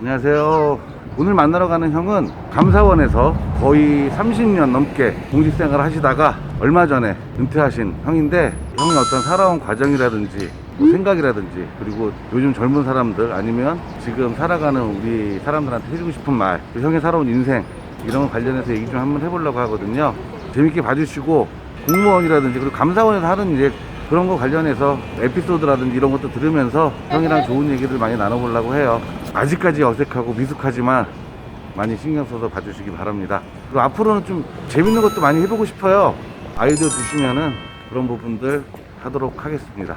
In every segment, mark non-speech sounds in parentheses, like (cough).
안녕하세요. 오늘 만나러 가는 형은 감사원에서 거의 30년 넘게 공직 생활을 하시다가 얼마 전에 은퇴하신 형인데 형이 어떤 살아온 과정이라든지 뭐 생각이라든지 그리고 요즘 젊은 사람들 아니면 지금 살아가는 우리 사람들한테 해주고 싶은 말, 또 형이 살아온 인생 이런 거 관련해서 얘기 좀 한번 해보려고 하거든요. 재밌게 봐주시고 공무원이라든지 그리고 감사원에서 하는 이제 그런 거 관련해서 에피소드라든지 이런 것도 들으면서 형이랑 좋은 얘기를 많이 나눠보려고 해요. 아직까지 어색하고 미숙하지만 많이 신경 써서 봐주시기 바랍니다. 그리고 앞으로는 좀 재밌는 것도 많이 해보고 싶어요. 아이디어 주시면은 그런 부분들 하도록 하겠습니다.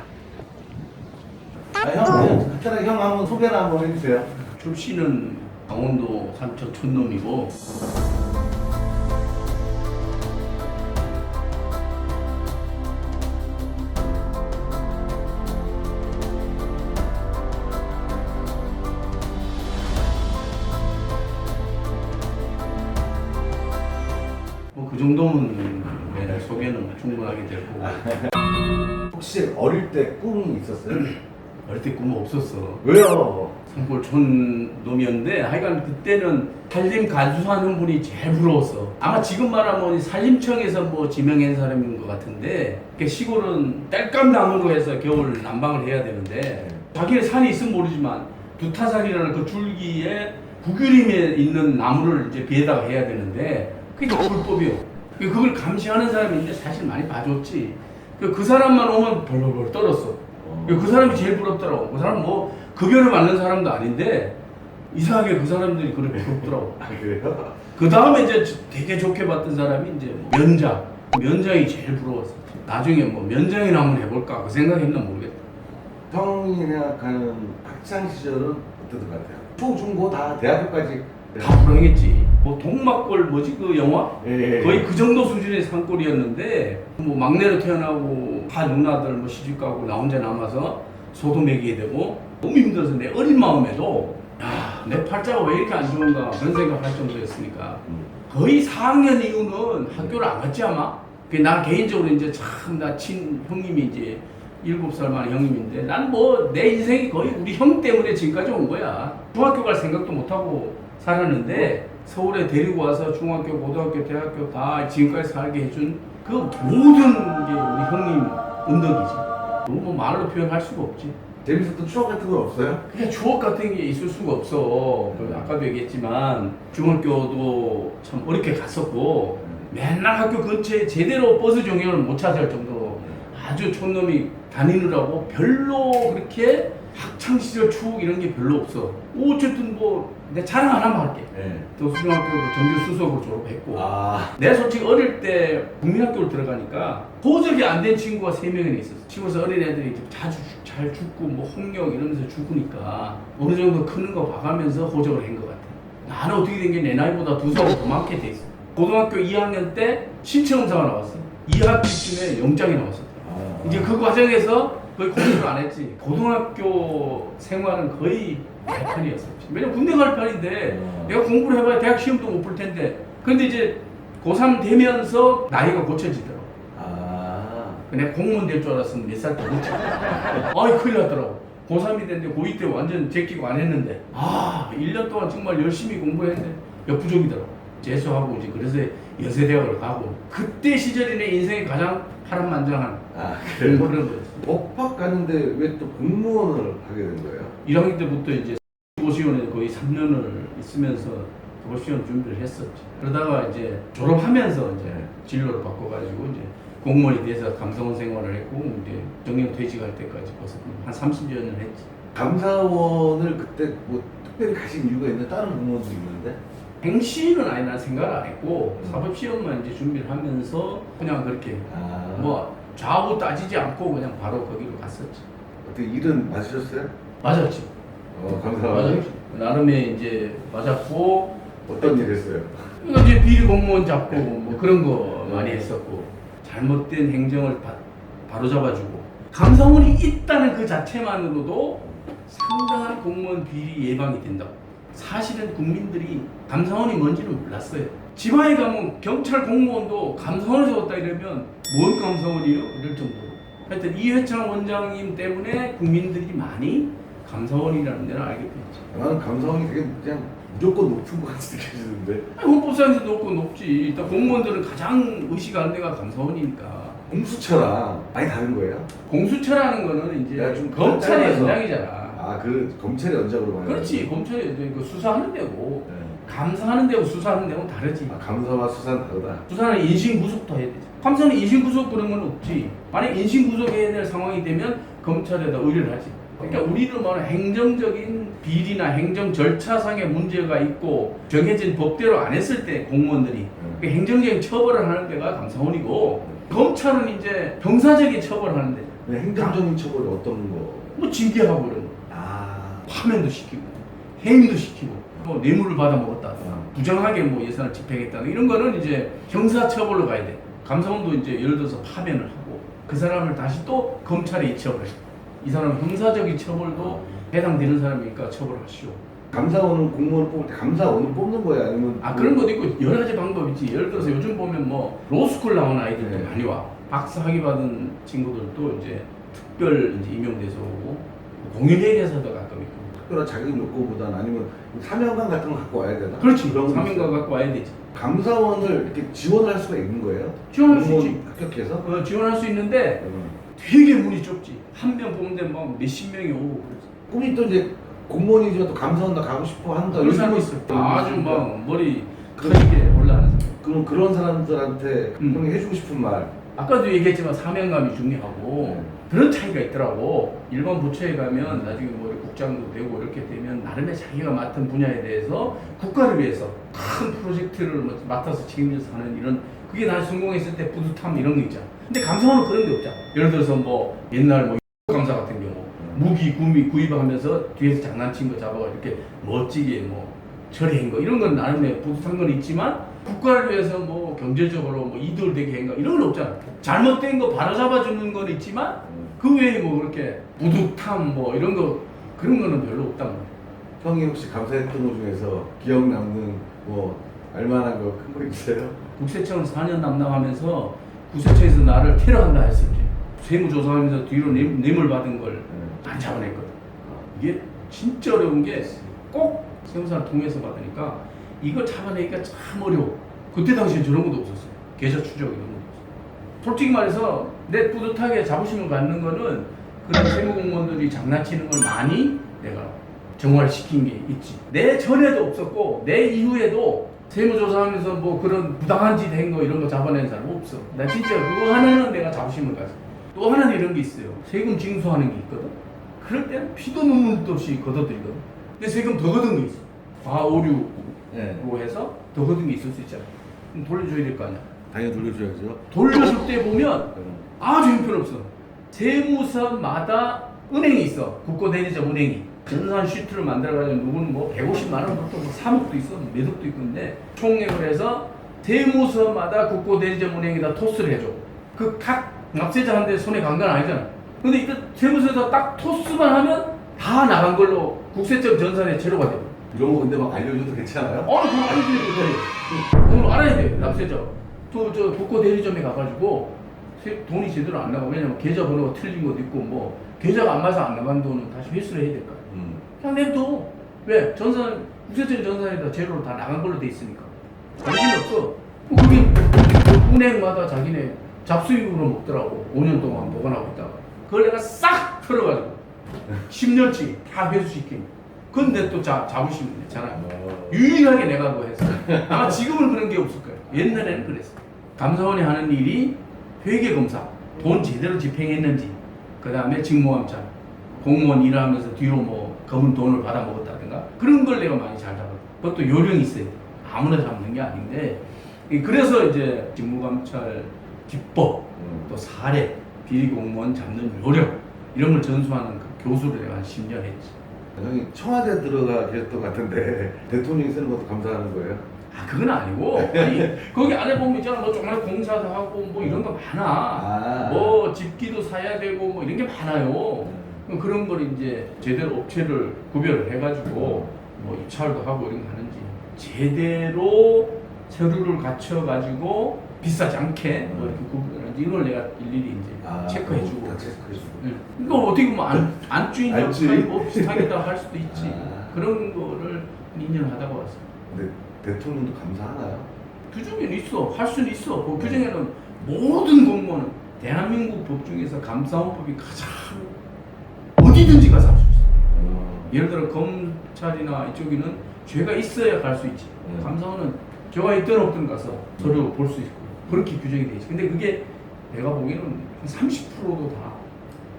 아, 형, 간단하게 형 한번 소개를 한번 해주세요. 출신은 강원도 삼척 촌놈이고 정도면 내 소개는 충분하게 될 거고 혹시 어릴 때 꿈이 있었어요? (clears throat) 어릴 때 꿈은 없었어 왜요? 산골촌 놈이었는데 하여간 그때는 산림 간수하는 분이 제일 부러웠어. 아마 지금 말하면 산림청에서 뭐 지명한 사람인 것 같은데 그 시골은 땔감나무로 해서 겨울 난방을 해야 되는데 자기네 산이 있으면 모르지만 두타산이라는 그 줄기에 북유림에 있는 나무를 이제 비에다가 해야 되는데 그게 다 불법이요. 그걸 감시하는 사람인데 사실 많이 봐줬지. 그- 그 사람만 오면 벌벌벌 떨었어. 그 사람이 제일 부럽더라고. 그 사람 뭐 급여를 받는 사람도 아닌데 이상하게 그 사람들이 그렇게 부럽더라고. 아, 그래요? 그 다음에 이제 되게 좋게 봤던 사람이 이제 면장. 면장이 제일 부러웠어. 나중에 뭐 면장이나 한번 해볼까 그 생각했나 모르겠다. 형이 생각하는 학창 시절은 어땠던 것 같아요? 초, 중, 고 다 대학교까지 다 불행했지. 뭐 동막골 뭐지 그 영화? 예, 예. 거의 그 정도 수준의 산골이었는데 뭐 막내로 태어나고 다 누나들 뭐 시집 가고 나 혼자 남아서 소도 먹이게 되고 너무 힘들어서 내 어린 마음에도 야, 내 팔자가 왜 이렇게 안 좋은가 그런 생각할 정도였으니까 음. 거의 4학년 이후는 학교를 안 갔지 아마. 그나 개인적으로 이제 참 나 친 형님이 이제 일곱 살 만에 형님인데 난 뭐 내 인생이 거의 우리 형 때문에 지금까지 온 거야. 중학교 갈 생각도 못 하고 살았는데 서울에 데리고 와서 중학교, 고등학교, 대학교 다 지금까지 살게 해준 그 모든 게 우리 형님 은덕이지. 너무 뭐 말로 표현할 수가 없지. 재밌었던 추억 같은 건 없어요? 그냥 추억 같은 게 있을 수가 없어. 그 아까도 얘기했지만 중학교도 참 어렵게 갔었고 맨날 학교 근처에 제대로 버스 종영을 못 찾을 정도로 아주 촌놈이 다니느라고 별로 그렇게 학창 시절 추억 이런 게 별로 없어. 어쨌든 뭐내 자랑 하나만 할게. 네. 도수중학교도 정규 수석으로 졸업했고 아, 내가 솔직히 어릴 때 국민학교를 들어가니까 호적이 안 된 친구가 세 명이나 있었어. 시골에서 어린 애들이 좀 자주 죽- 잘 죽고 뭐 홍역 이러면서 죽으니까 어느 정도 크는 거 봐가면서 호적을 한 것 같아. 나는 어떻게 된 게 내 나이보다 두 살 더 많게 돼 있어. 고등학교 2학년 때 신청사가 나왔어. 2학기쯤에 영장이 나왔어. 아. 이제 그 과정에서 거의 공부를 안 했지. 고등학교 생활은 거의 발판이었어. 왜냐면 군대 갈 판인데 어. 내가 공부를 해봐야 대학 시험도 못 볼 텐데. 근데 이제 고3 되면서 나이가 고쳐지더라고. 아, 내가 공무원 될 줄 알았으면 몇 살더 고쳐. (laughs) 아이, 큰일 났더라고. 고3이 됐는데 고2 때 완전 제끼고 안 했는데. 아, 1년 동안 정말 열심히 공부했는데 역부족이더라고. 재수하고 이제 그래서 연세대학을 가고. 그때 시절이 내 인생의 가장 파란만장한 아, 그런 그래요? 그런 거였어. 법학 가는데 왜 또 공무원을 하게 된 거예요? 1학년 때부터 이제 도시원에 거의 3년을 있으면서 도시원 준비를 했었지. 그러다가 이제 졸업하면서 이제 네. 진로를 바꿔가지고 이제 공무원이 돼서 감사원 생활을 했고 이제 정년 퇴직할 때까지 벌써 한 30년을 했지. 감사원을 그때 뭐 특별히 가신 이유가 있는데 다른 공무원도 있는데? 행시는 아예 난 생각을 안 했고 음. 사법 시험만 이제 준비를 하면서 그냥 그렇게 아, 뭐 좌우 따지지 않고 그냥 바로 거기로 갔었지. 어떻게 일은 맞으셨어요? 맞았지. 어, 감사원이 맞았지. 나름의 이제 맞았고 어떤 일 했어요? 이제 비리 공무원 잡고 뭐 그런 거 많이 했었고 잘못된 행정을 바, 바로 잡아주고 감사원이 있다는 그 자체만으로도 상당한 공무원 비리 예방이 된다고. 사실은 국민들이 감사원이 뭔지는 몰랐어요. 지방에 가면 경찰 공무원도 감사원에서 왔다 이러면 뭔 감사원이요? 이럴 정도로. 하여튼 이회창 원장님 때문에 국민들이 많이 감사원이라는 데는 알게 됐지. 나는 감사원이 되게 그냥 무조건 높은 것 같이 느껴지는데 아니, 헌법상에서 높고 높지. 일단 공무원들은 가장 의식하는 데가 감사원이니까. 공수처랑 많이 다른 거예요? 공수처라는 거는 이제 내가 좀 검찰의 짧아서. 연장이잖아. 아, 그 검찰의 연장으로 봐요. 그렇지. 검찰이 이제 그 수사하는 데고 네. 감사하는 데고 수사하는 데고 다르지. 아, 감사와 수사는 다르다. 수사는 인신구속도 해야 되지. 감사는 인신구속 그런 건 없지. 만약 인신구속해야 될 상황이 되면 검찰에다 의뢰를 하지. 그러니까 우리는 뭐 행정적인 비리나 행정 절차상의 문제가 있고 정해진 법대로 안 했을 때 공무원들이 그 행정적인 처벌을 하는 데가 감사원이고 검찰은 이제 병사적인 처벌을 하는 데. 네, 행정적인 처벌이 어떤 거? 뭐 징계하고. 아, 파면도 시키고 해임도 시키고 뭐 뇌물을 받아 먹었다 어. 부정하게 뭐 예산을 집행했다 이런 거는 이제 형사처벌로 가야 돼. 감사원도 이제 예를 들어서 파면을 하고 그 사람을 다시 또 검찰에 이첩을 해이 사람 형사적인 처벌도 해당되는 사람이니까 처벌하시오. 감사원은 공무원을 뽑을 때 감사원을 뽑는 거예요? 아니면 아 그런 것도 있고 여러 가지 방법이 있지. 예를 들어서 요즘 보면 뭐 로스쿨 나온 아이들도 네. 많이 와. 박사 학위 받은 친구들도 이제 특별 이제 임용돼서 오고 공인회계사도 가끔 있고 특별한 자격 요구보다는 아니면 사명감 같은 거 갖고 와야 되나? 그렇지 그런 거 사명감 있어요? 갖고 와야 되지 감사원을 이렇게 지원할 수가 있는 거예요? 지원할 수 있지. 합격해서? 어, 지원할 수 있는데 음. 되게 문이 좁지. 한명 보는데 막 몇십 명이 오고 그래서. 꿈이 또 이제 공무원이지만 또 감사원 나 가고 싶어 한다. 그런 이런 있어. 거 아주. 막 머리 커지게 올라가는 사람. 그럼 그런 사람들한테 음. 형이 해주고 싶은 말. 아까도 얘기했지만 사명감이 중요하고 네. 그런 차이가 있더라고. 일반 부처에 가면 나중에 뭐 국장도 되고 이렇게 되면 나름의 자기가 맡은 분야에 대해서 국가를 위해서 큰 프로젝트를 뭐 맡아서 책임져서 하는 이런 그게 나 성공했을 때 뿌듯함 이런 게 있잖아. 근데 감사원은 그런 게 없잖아. 예를 들어서 뭐 옛날 뭐 감사 같은 경우 무기 구입 구입하면서 뒤에서 장난친 거 잡아가 이렇게 멋지게 뭐 처리한 거 이런 건 나름의 뿌듯한 건 있지만 국가를 위해서 뭐 경제적으로 뭐 이득을 되게 한거 이런 건 없잖아. 잘못된 거 바로잡아 주는 건 있지만 그 외에 뭐 그렇게 뿌듯함 뭐 이런 거 그런 거는 별로 없단 말이야. 형이 혹시 감사했던 것 중에서 기억 남는 뭐 알만한 거 큰 거 있어요? 국세청 4년 담당하면서 국세청에서 나를 테러한다 했을 때 세무조사하면서 뒤로 뇌, 뇌물 받은 걸 네. 안 잡아냈거든. 이게 진짜 어려운 게 꼭 세무사를 통해서 받으니까 이거 잡아내기가 참 어려워. 그때 당시에 저런 것도 없었어요. 계좌 추적 이런 것도 없었어요. 솔직히 말해서 내 뿌듯하게 자부심을 갖는 거는 그런 세무 공무원들이 장난치는 걸 많이 내가 정화시킨 게 있지. 내 전에도 없었고 내 이후에도 세무조사하면서 뭐 그런 부당한 짓 한 거 이런 거 잡아낸 사람 없어. 나 진짜 그거 하나는 내가 자부심을 가져. 또 하나는 이런 게 있어요. 세금 징수하는 게 있거든. 그럴 때는 피도 눈물도 없이 걷어들이거든. 근데 세금 더 걷은 게 있어. 아 오류 로 네. 해서 더게 있을 수 있잖아. 그럼 돌려줘야 될 거 아니야. 당연히 돌려줘야죠. 돌려줄 때 보면 음. 아주 형편없어. 세무서마다 은행이 있어. 국고대리점 은행이. 전산 시트를 만들어가지고 누구는 뭐 150만 원부터 뭐 3억도 있어. 몇 억도 있는데 총액을 해서 세무서마다 국고대리점 은행에다 토스를 해줘. 그 각 납세자한테 손에 간건 아니잖아. 근데 이때 세무서에서 딱 토스만 하면 다 나간 걸로 국세청 전산에 제로가 돼. 이런 거 근데 막 알려줘도 괜찮아요? 어, 그거 알아야 돼. 그걸 알아야 돼, 납세자. 또, 저, 국고 대리점에 가가지고, 세- 돈이 제대로 안 나가. 왜냐면 계좌 번호가 틀린 것도 있고, 뭐, 계좌가 안 맞아서 안 나간 돈은 다시 회수를 해야 될 거야. 음. 그냥 냅둬. 왜? 전산, 국세청 전산에다 제로로 다 나간 걸로 돼 있으니까. 관심 없어. 뭐 그게 은행마다 자기네 잡수익으로 먹더라고. 5년 동안 보관하고 있다가. 그걸 내가 싹 털어가지고, 10년치 다 회수시킨. 근데 또 자, 자부심이 있잖아. 어. 유일하게 내가 그거 했어. 아마 지금은 그런 게 없을 거야. 옛날에는 그랬어. 감사원이 하는 일이 회계검사, 돈 제대로 집행했는지, 그 다음에 직무감찰, 공무원 일하면서 뒤로 뭐 검은 돈을 받아 먹었다든가 그런 걸 내가 많이 잘 잡았어. 그것도 요령이 있어야 돼. 아무나 잡는 게 아닌데. 이- 그래서 이제 직무감찰 기법, 음. 또 사례, 비리 공무원 잡는 요령 이런 걸 전수하는 그 교수를 내가 한 10년 했지. 형이 청와대 들어가 계셨던 것 같은데 (laughs) 대통령이 쓰는 것도 감사하는 거예요? 아 그건 아니고 (laughs) 아니 거기 안에 보면 있잖아 뭐 정말 공사도 하고 뭐 이런 거 많아 아. 뭐 집기도 사야 되고 뭐 이런 게 많아요 음. 그럼 그런 걸 이제 제대로 업체를 구별을 해가지고 뭐 입찰도 하고 이런 거 하는지 제대로 서류를 갖춰 가지고 비싸지 않게 뭐 이렇게 구별을 이걸 내가 일일이 이제 아, 체크해주고. 다 체크해주고. 응. 그러니까 어떻게 보면 안, 안주인 안주인? 뭐 비슷하게다 할 수도 있지. 아. 그런 거를 2년 하다가 왔어. 근데 대통령도 감사하나요? 규정에는 있어. 할 수는 있어. 그 규정에는 모든 공무원은 대한민국 법 중에서 감사원법이 가장 어디든지 가서 할 수 있어. 어. 예를 들어 검찰이나 이쪽에는 죄가 있어야 갈 수 있지. 음. 감사원은 죄가 있든 없든 가서 서류 볼 수 있고 그렇게 규정이 돼 있지. 근데 그게 내가 보기에는 한 30%도 다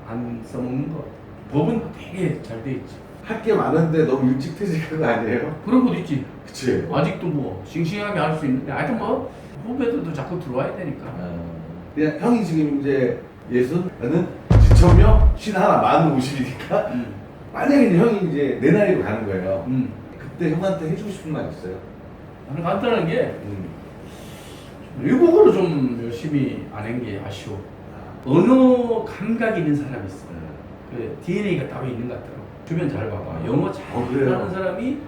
안 써먹는 것 같아. 법은 되게 잘 돼 있지. 할 게 많은데 너무 일찍 퇴직한 거 아니에요? 그런 것도 있지. 그치. 아직도 뭐 싱싱하게 할 수 있는데 하여튼 뭐 후배들도 자꾸 들어와야 되니까. 어. 그냥 형이 지금 이제 예순, 나는 지천명, 쉰 하나, 만 오십이니까 음. 만약에 이제 형이 이제 내 나이로 가는 거예요. 음. 그때 형한테 해주고 싶은 말 있어요? 나는 간단한 게 음. 외국어로 좀 열심히 안 한 게 아쉬워. 언어 감각이 있는 사람이 있어. 그 DNA가 따로 있는 것 같더라고. 주변 잘 봐봐. 영어 잘 어? 하는 사람이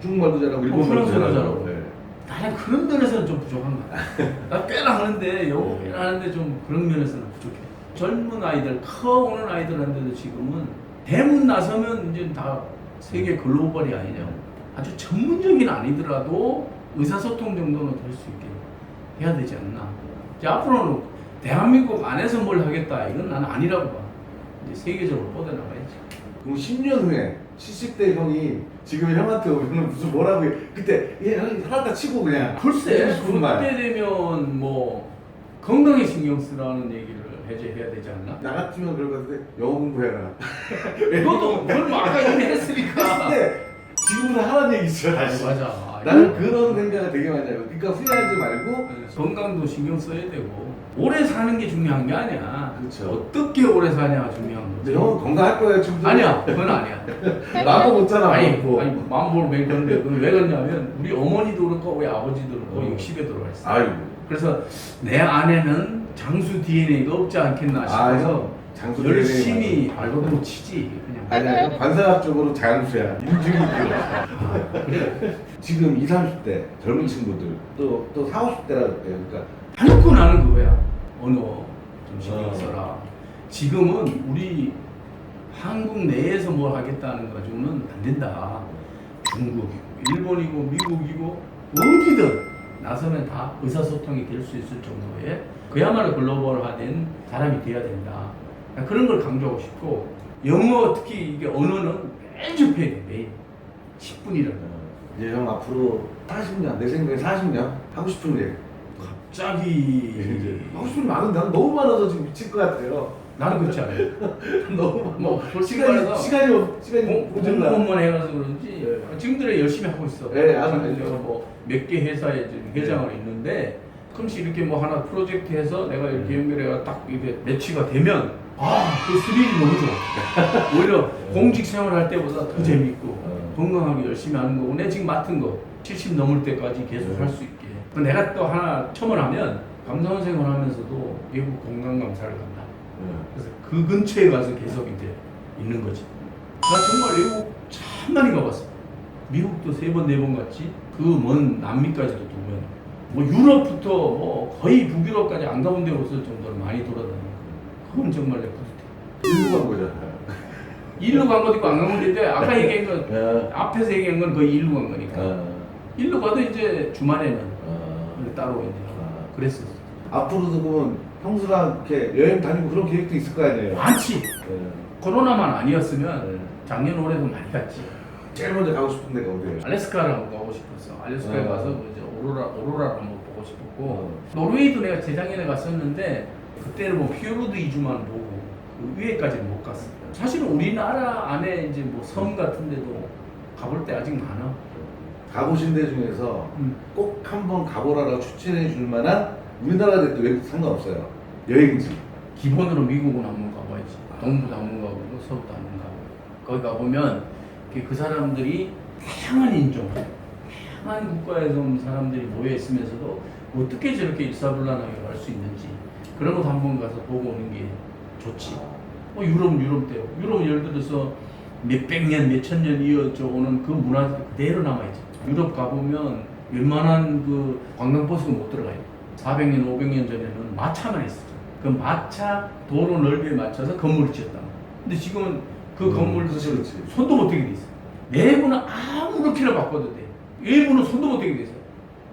중국말도 잘하고 일본말도 프랑스어도 잘하고. 잘하고. 네. 나는 그런 면에서는 좀 부족한 것 같아. (laughs) 나 꽤나 하는데 영어 네. 꽤나 하는데 좀 그런 면에서는 부족해. 젊은 아이들, 커 오는 아이들한테도 지금은 대문 나서면 이제 다 세계 글로벌이 아니냐. 아주 전문적인 아니더라도 의사소통 정도는 될 수 있게 해야 되지 않나. 이제 앞으로는 대한민국 안에서 뭘 하겠다. 이건 나는 아니라고 봐. 이제 세계적으로 뻗어나가야지. 그럼 10년 후에 70대 형이 지금 형한테 오면 무슨 뭐라고 해. 그때 얘 형이 살았다 치고 그냥 글쎄, 말. 그때 되면 뭐 건강에 신경 쓰라는 얘기를 해제 해야 되지 않나? 나 같으면 그럴 것 같은데 영어 공부해라. 그것도 그걸 뭐 아까 이미 했으니까. 근데 지금부터 하라는 얘기 있어 다시. 맞아. 나는 그런 생각을 되게 많이 해요. 그러니까 후회하지 말고 건강도 신경 써야 되고 오래 사는 게 중요한 게 아니야. 그렇죠. 어떻게 오래 사냐가 중요한 거지. 형은 건강할 거예요 지금. 아니야, 그건 아니야. (laughs) 나도 못잖아. 아니, 먹고. 아니 마음먹으로 맹 건데 그건 왜 그러냐면 우리 어머니도 그렇고 우리 아버지도 그렇고 어. 60에 들어왔어. 아이고. 그래서 내 안에는 장수 DNA가 없지 않겠나 싶어서 아, 장수 열심히 발버둥 치지 그냥. 아니 아니 관사학적으로 장수야. 그래. 지금 20, 30대 젊은 친구들 또, 또 40, 50대라 그래요. 그러니까 한국 나는 그거야. 언어 좀 신경 어. 써라. 지금은 우리 한국 내에서 뭘 하겠다는 거 가지고는 안 된다. 중국이고, 일본이고, 미국이고, 어디든 나서면 다 의사소통이 될 수 있을 정도의 그야말로 글로벌화된 사람이 돼야 된다. 그런 걸 강조하고 싶고, 영어 특히 이게 언어는 매일 접해야 돼, 매일. 10분이라도. 이제 형 앞으로 40년 내 생각에 40년 하고 싶은 일 갑자기. 하고 싶은 일 많은데 난 너무 많아서 지금 미칠 것 같아요. 나는 그렇지 않아요. (laughs) 너무 많아. 뭐, 솔직히 시간이 말해서 시간이 없 시간이 공- 모자라. 공무원만 해가서 그런지 지금들에 열심히 하고 있어. 네, 알죠. 제가 뭐몇 개 회사에 지금 회장을 있는데 가끔씩 이렇게 뭐 하나 프로젝트 해서 내가 이렇게 연결해가 딱 이게 매치가 되면 아그 스릴이 너무 좋아. (laughs) 오히려 공직 생활할 때보다 더 재밌고 어. 건강하게 열심히 하는 거고 내가 지금 맡은 거 70 넘을 때까지 계속 네. 할수 있게. 내가 또 하나 첨언하면 감사원 생활하면서도 외국 건강검사를 간다. 그래서 그 근처에 가서 계속 이제 있는 거지. 나 정말 외국 참 많이 가봤어. 미국도 세 번, 네 번 갔지. 그 먼 남미까지도 두 번. 뭐 유럽부터 뭐 거의 북유럽까지 안 가본 데가 없을 정도로 많이 돌아다니고. 그건 정말 내 뿌듯해. 일로 간 거잖아요. (laughs) 일로 간 것도 있고 안 간 것도 있는데 아까 얘기한 건 어. 앞에서 얘기한 건 거의 일로 간 거니까. 어. 일로 가도 이제 주말에는 어. 따로 이제 아. 그랬었어. 앞으로도 그러면 형수랑 이렇게 여행 다니고 그런 계획도 있을 거 아니에요? 많지. 네. 코로나만 아니었으면 네. 작년 올해도 많이 갔지. 제일 먼저 가고 싶은 데가 어디예요? 알래스카를 한번 가고 싶었어. 알래스카에 어. 가서 뭐 이제 오로라 오로라를 한번 보고 싶었고 어. 노르웨이도 내가 재작년에 갔었는데 그때는 뭐 피오르드 이주만 보고 그 위에까지는 못 갔어. 사실은 우리나라 안에 이제 뭐 섬 같은 데도 가볼 때 아직 많아. 가보신 데 중에서 음. 꼭 한번 가보라고 추천해 줄 만한 우리나라 데도 외국 상관없어요. 여행지. 기본으로 미국은 한번 가봐야지. 동부도 한번 가보고 서부도 한번 가보고 거기 가보면 그 사람들이 다양한 인종, 다양한 국가에서 온 사람들이 모여 있으면서도 어떻게 저렇게 일사불란하게 갈 수 있는지 그런 것도 한번 가서 보고 오는 게 좋지. 뭐 유럽은 유럽대로 유럽은 예를 들어서 몇백 년, 몇천 년 이어져 오는 그 문화 그대로 남아있지. 유럽 가보면 웬만한 그 관광버스가 못 들어가요. 400년, 500년 전에는 마차만 있었죠. 그 마차 도로 넓이에 맞춰서 건물을 지었다. 근데 지금은 그 음, 건물도. 손도 못 대게 돼 있어. 내부는 아무렇게나 바꿔도 돼. 외부는 손도 못 대게 돼 있어.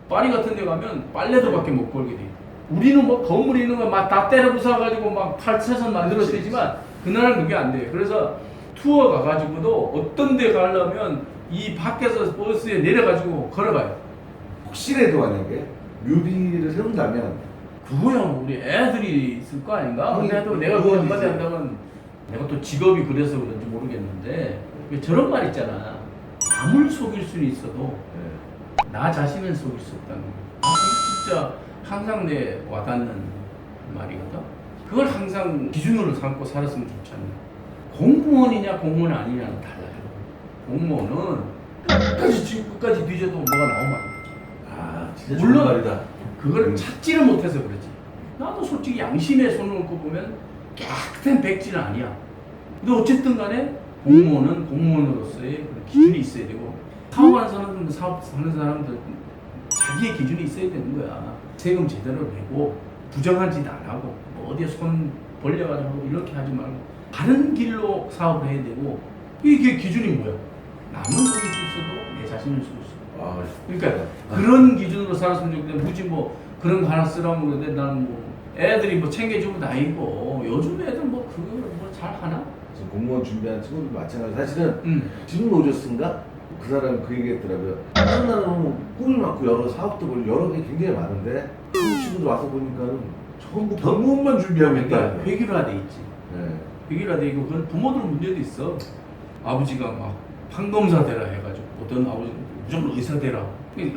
파리 같은 데 가면 빨래도 밖에 못 걸게 돼. 우리는 뭐 건물 있는 거 막 다 때려 부숴가지고 막 팔차선 되지만 그나라는 그게 안 돼요. 그래서 투어 가가지고도 어떤 데 가려면 이 밖에서 버스에 내려가지고 걸어가요. 혹시라도 만약에 뮤비를 세운다면 그거야 우리 애들이 있을 거 아닌가? 형이 근데 또 내가 그 한마디 한다면 내가 또 직업이 그래서 그런지 모르겠는데 왜 저런 말 있잖아 남을 속일 수는 있어도 네. 나 자신을 속일 수 없다는 거. 진짜 항상 내 와닿는 말이거든. 그걸 항상 기준으로 삼고 살았으면 좋지 않나. 공무원이냐 공무원 아니냐는 달라요. 공무원은 끝까지 지금 끝까지 뒤져도 뭐가 나오면 안 돼. 아 진짜 물론 좋은 말이다 그걸 음. 찾지를 못해서 그러지. 나도 솔직히 양심에 손을 얹고 보면 깨끗한 백지는 아니야. 근데 어쨌든 간에 공무원은 공무원으로서의 그런 기준이 있어야 되고 사업하는 사람들은 사업하는 사람들 자기의 기준이 있어야 되는 거야. 세금 제대로 내고 부정한 짓 안 하고 뭐 어디에 손 벌려가지고 이렇게 하지 말고 바른 길로 사업을 해야 되고 이게 기준이 뭐야? 남을 속일 수 있어도 내 자신을 속일 수 있어. 아, 그러니까 그런 기준으로 살았으면 좋겠는데 굳이 뭐 그런 거 하나 쓰라면 그런데 나는 뭐 애들이 뭐 챙겨주고 다니고 요즘 애들 뭐 그걸 뭐 잘 하나? 지금 공무원 준비하는 친구들도 마찬가지 사실은 응. 지금 오셨은가? 그 사람 그 얘기 했더라고요. 다른 나라는 꿈이 많고 여러 사업도 벌 여러 개 굉장히 많은데 그 친구들 와서 보니까는 전부 공무원만 준비하고 있다. 회기화돼 있지. 네. 회기화돼 있고 그건 부모들 문제도 있어. 아버지가 막 판검사 되라 해가지고 어떤 아버지 무조건 의사 되라.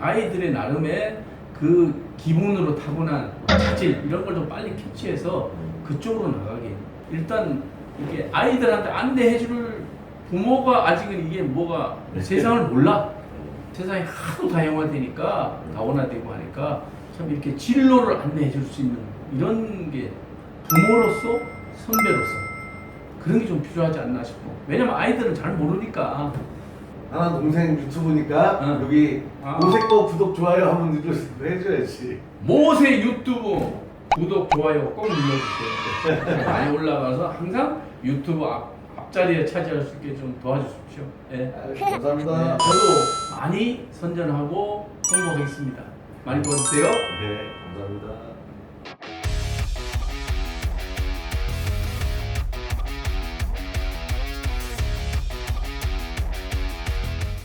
아이들의 나름의 그 기본으로 타고난 자질 이런 걸 좀 빨리 캐치해서 그쪽으로 나가게. 일단 이게 아이들한테 안내해줄 부모가 아직은 이게 뭐가 세상을 몰라. 세상이 하도 다양화되니까 다원화되고 하니까 참 이렇게 진로를 안내해 줄 수 있는 이런 게 부모로서 선배로서 그런 게 좀 필요하지 않나 싶어. 왜냐면 아이들은 잘 모르니까. 하나 동생 유튜브니까 응. 여기 아. 오색거 구독 좋아요 한번 눌러 해줘야지. 모세 유튜브 구독 좋아요 꼭 눌러주세요. 많이 올라가서 항상 유튜브 앞, 앞자리에 차지할 수 있게 좀 도와주십시오. 예. 아, 감사합니다. 네, 저도 많이 선전하고 홍보하겠습니다. 많이 도와주세요. 네, 감사합니다.